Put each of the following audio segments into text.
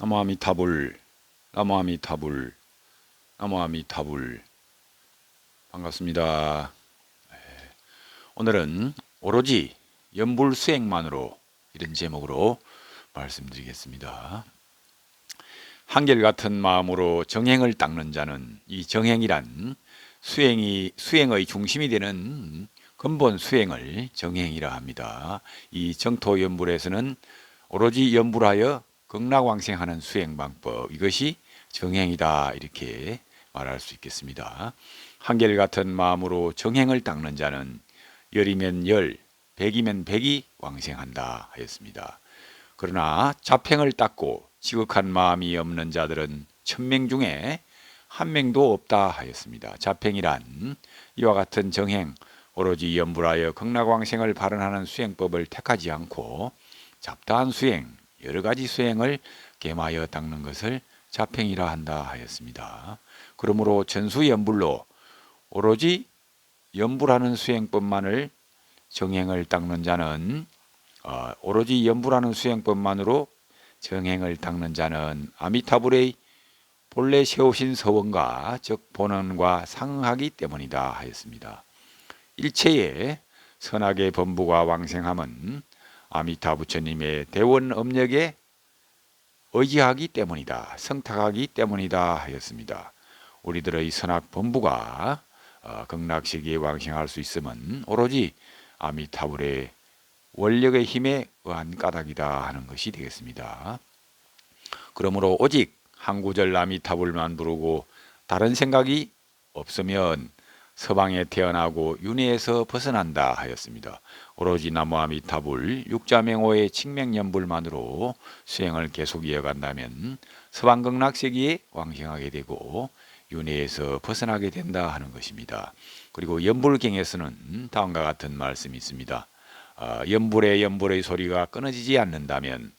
나무아미타불 나무아미타불 나무아미타불 반갑습니다. 예, 오늘은 오로지 연불 수행만으로 이런 제목으로 말씀드리겠습니다. 한결같은 마음으로 정행을 닦는 자는 이 정행이란 수행이 수행의 중심이 되는 근본 수행을 정행이라 합니다. 이 정토 연불에서는 오로지 연불하여 극락왕생하는 수행 방법 이것이 정행이다 이렇게 말할 수 있겠습니다. 한결같은 마음으로 정행을 닦는 자는 열이면 열, 백이면 백이 왕생한다 하였습니다. 그러나 자팽을 닦고 지극한 마음이 없는 자들은 천명 중에 한 명도 없다 하였습니다. 자팽이란 이와 같은 정행 오로지 연불하여 극락왕생을 발언하는 수행법을 택하지 않고 잡다한 수행 여러 가지 수행을 gem하여 닦는 것을 자팽이라 한다 하였습니다. 그러므로 전수연불로 오로지 연불하는 수행법만을 정행을 닦는 자는 어, 오로지 연불하는 수행법만으로 정행을 닦는 자는 아미타불의 본래 세우신 서원과 즉 본원과 상응하기 때문이다 하였습니다. 일체의 선악의 범부가 왕생함은 아미타 부처님의 대원 업력에 의지하기 때문이다. 성탁하기 때문이다 하였습니다. 우리들의 선악 범부가 어, 극락시기에 왕생할 수 있으면 오로지 아미타불의 원력의 힘에 의한 까닭이다 하는 것이 되겠습니다. 그러므로 오직 한 구절 아미타불만 부르고 다른 생각이 없으면 서방에 태어나고 윤회에서 벗어난다 하였습니다. 오로지 나무아미타불 육자맹호의 칙명연불만으로 수행을 계속 이어간다면 서방극락세기에 왕생하게 되고 윤회에서 벗어나게 된다 하는 것입니다. 그리고 연불경에서는 다음과 같은 말씀이 있습니다. 어, 연불의 연불의 소리가 끊어지지 않는다면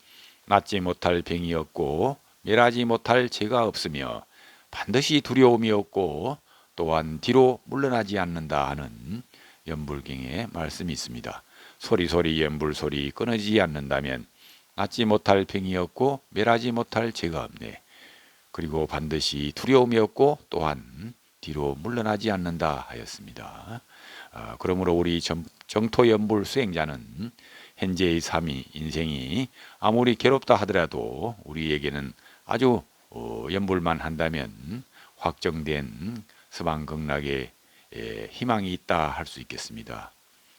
낫지 못할 병이 없고 멸하지 못할 죄가 없으며 반드시 두려움이 없고 또한 뒤로 물러나지 않는다 하는 연불경의 말씀이 있습니다. 소리 소리 연불 소리 끊어지지 않는다면 낫지 못할 병이 없고 멸하지 못할 죄가 없네. 그리고 반드시 두려움이 없고 또한 뒤로 물러나지 않는다 하였습니다. 아, 그러므로 우리 정토 연불 수행자는 현재의 삶이 인생이 아무리 괴롭다 하더라도 우리에게는 아주 어, 연불만 한다면 확정된 서방극락에 희망이 있다 할 수 있겠습니다.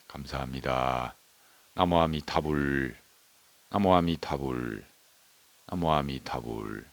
감사합니다. 나무아미 타불 나무아미 타불 나무아미 타불